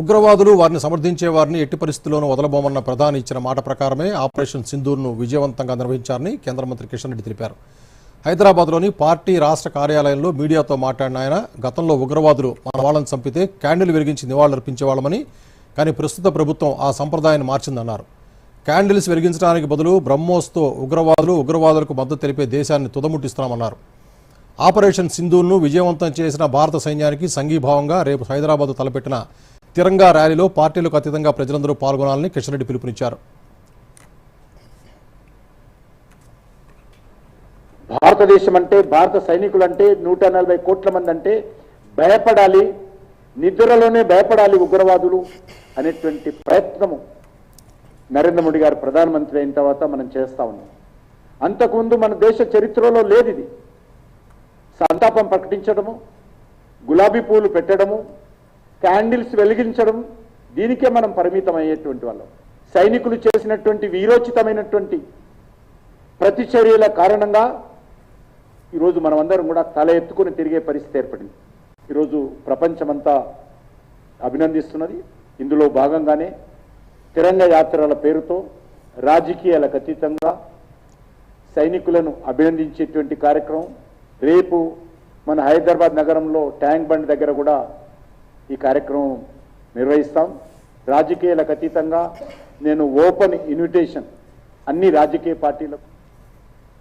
ఉగ్రవాదులు వారిని సమర్థించే వారిని ఎట్టి పరిస్థితుల్లోనూ వదలబోమన్న ప్రధాని ఇచ్చిన మాట ప్రకారమే ఆపరేషన్ సింధూర్ను విజయవంతంగా నిర్వహించారని కేంద్ర మంత్రి కిషన్ రెడ్డి తెలిపారు. హైదరాబాద్లోని పార్టీ రాష్ట్ర కార్యాలయంలో మీడియాతో మాట్లాడిన ఆయన గతంలో ఉగ్రవాదులు మన వాళ్ళని చంపితే క్యాండిల్ వెలిగించి నివాళులర్పించేవాళ్ళమని కానీ ప్రస్తుత ప్రభుత్వం ఆ సంప్రదాయాన్ని మార్చిందన్నారు. క్యాండిల్స్ వెలిగించడానికి బదులు బ్రహ్మోస్తో ఉగ్రవాదులు ఉగ్రవాదులకు మద్దతు తెలిపే దేశాన్ని తుదముట్టిస్తున్నామన్నారు. ఆపరేషన్ సింధూర్ను విజయవంతం చేసిన భారత సైన్యానికి సంఘీభావంగా రేపు హైదరాబాద్ తలపెట్టిన తిరంగా ర్యాలీలో పార్టీలకు అతీతంగా ప్రజలందరూ పాల్గొనాలని కిషన్ రెడ్డి పిలుపునిచ్చారు. భారతదేశం అంటే భారత సైనికులు అంటే నూట నలభై కోట్ల మంది అంటే భయపడాలి నిద్రలోనే భయపడాలి ఉగ్రవాదులు అనేటువంటి ప్రయత్నము నరేంద్ర మోడీ గారు ప్రధానమంత్రి అయిన తర్వాత మనం చేస్తా ఉన్నాం. అంతకుముందు మన దేశ చరిత్రలో లేదు ఇది సంతాపం ప్రకటించడము గులాబీ పూలు పెట్టడము క్యాండిల్స్ వెలిగించడం దీనికే మనం పరిమితం అయ్యేటువంటి వాళ్ళం. సైనికులు చేసినటువంటి వీరోచితమైనటువంటి ప్రతిచర్యల కారణంగా ఈరోజు మనమందరం కూడా తల ఎత్తుకుని తిరిగే పరిస్థితి ఏర్పడింది. ఈరోజు ప్రపంచమంతా అభినందిస్తున్నది. ఇందులో భాగంగానే తిరంగ యాత్రల పేరుతో రాజకీయాలకు అతీతంగా సైనికులను అభినందించేటువంటి కార్యక్రమం. రేపు మన హైదరాబాద్ నగరంలో ట్యాంక్ బండ్ దగ్గర కూడా ఈ కార్యక్రమం నిర్వహిస్తాం. రాజకీయాలకు అతీతంగా నేను ఓపెన్ ఇన్విటేషన్ అన్ని రాజకీయ పార్టీలకు